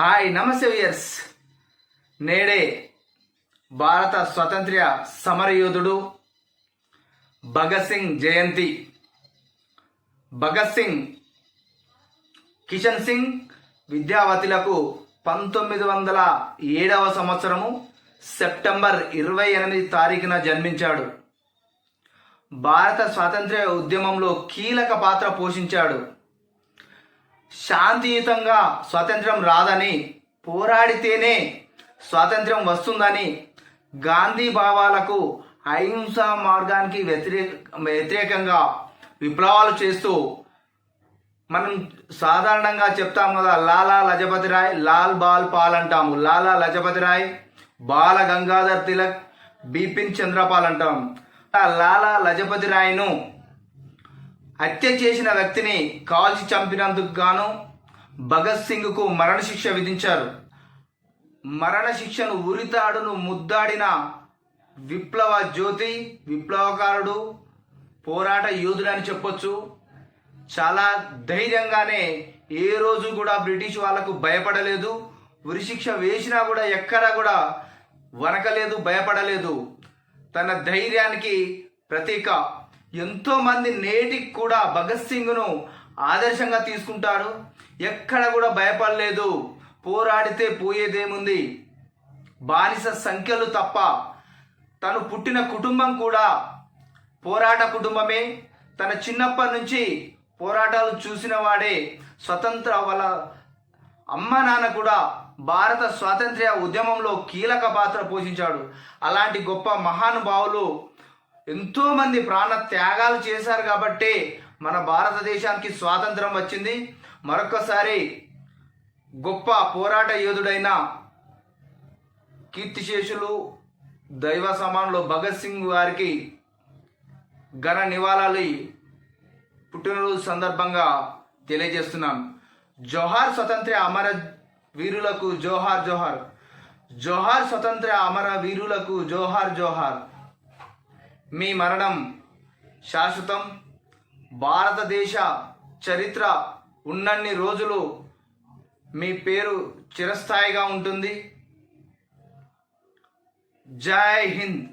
Hi నమస్తే weirs నేడే భారత స్వాతంత్ర్య సమరయోధుడు భగత్ సింగ్ జయంతి. భగత్ సింగ్ కిషన్ సింగ్ విద్యావతులకు పంతొమ్మిది వందల ఏడవ సంవత్సరము సెప్టెంబర్ ఇరవై ఎనిమిది తారీఖున జన్మించాడు. భారత స్వాతంత్ర్య ఉద్యమంలో కీలక పాత్ర పోషించాడు. శాంతియుతంగా స్వాతంత్రం రాదని పోరాడితేనే స్వాతంత్రం వస్తుందని గాంధీ భావాలకు అహింస మార్గానికి వ్యతిరేక వ్యతిరేకంగా విప్లవాలు చేస్తూ మనం సాధారణంగా చెప్తాం కదా లాలా లజపతి రాయ్ లాల్ బాల్ పాల్ అంటాము. లాలా లజపతి రాయ్ బాల గంగాధర్ తిలక్ బిపిన్ చంద్రపాల్ అంటాం. ఆ లాలా లజపతి రాయ్ను హత్య చేసిన వ్యక్తిని కాల్చి చంపినందుకు గాను భగత్ సింగ్కు మరణశిక్ష విధించారు. మరణశిక్షను ఉరితాడును ముద్దాడిన విప్లవ జ్యోతి విప్లవకారుడు పోరాట యోధుడని చెప్పొచ్చు. చాలా ధైర్యంగానే ఏ రోజు కూడా బ్రిటిష్ వాళ్ళకు భయపడలేదు. ఉరిశిక్ష వేసినా కూడా ఎక్కడా కూడా వనకలేదు భయపడలేదు. తన ధైర్యానికి ప్రతీక. ఎంతో మంది నేటికి కూడా భగత్ సింగ్ను ఆదర్శంగా తీసుకుంటారు. ఎక్కడ కూడా భయపడలేదు. పోరాడితే పోయేదేముంది? బానిస సంఖ్యలు తప్ప తను పుట్టిన కుటుంబం కూడా పోరాట కుటుంబమే. తన చిన్నప్పటి నుంచి పోరాటాలు చూసిన వాడే స్వతంత్ర వాళ్ళ అమ్మ నాన్న కూడా భారత స్వాతంత్ర్య ఉద్యమంలో కీలక పాత్ర పోషించాడు. అలాంటి గొప్ప మహానుభావులు ఎంతోమంది ప్రాణ త్యాగాలు చేశారు కాబట్టే మన భారతదేశానికి స్వాతంత్రం వచ్చింది. మరొకసారి గొప్ప పోరాట యోధుడైన కీర్తిశేషులు దైవ సమానులు భగత్ సింగ్ గారికి ఘన నివాళాలు పుట్టినరోజు సందర్భంగా తెలియజేస్తున్నాం జోహార్ స్వతంత్ర అమర వీరులకు జోహార్ జోహార్. జోహార్ స్వతంత్ర అమర వీరులకు జోహార్ జోహార్. మీ మరణం శాశ్వతం. భారతదేశ చరిత్ర ఉన్నన్ని రోజులు మీ పేరు చిరస్థాయిగా ఉంటుంది. జై హింద్.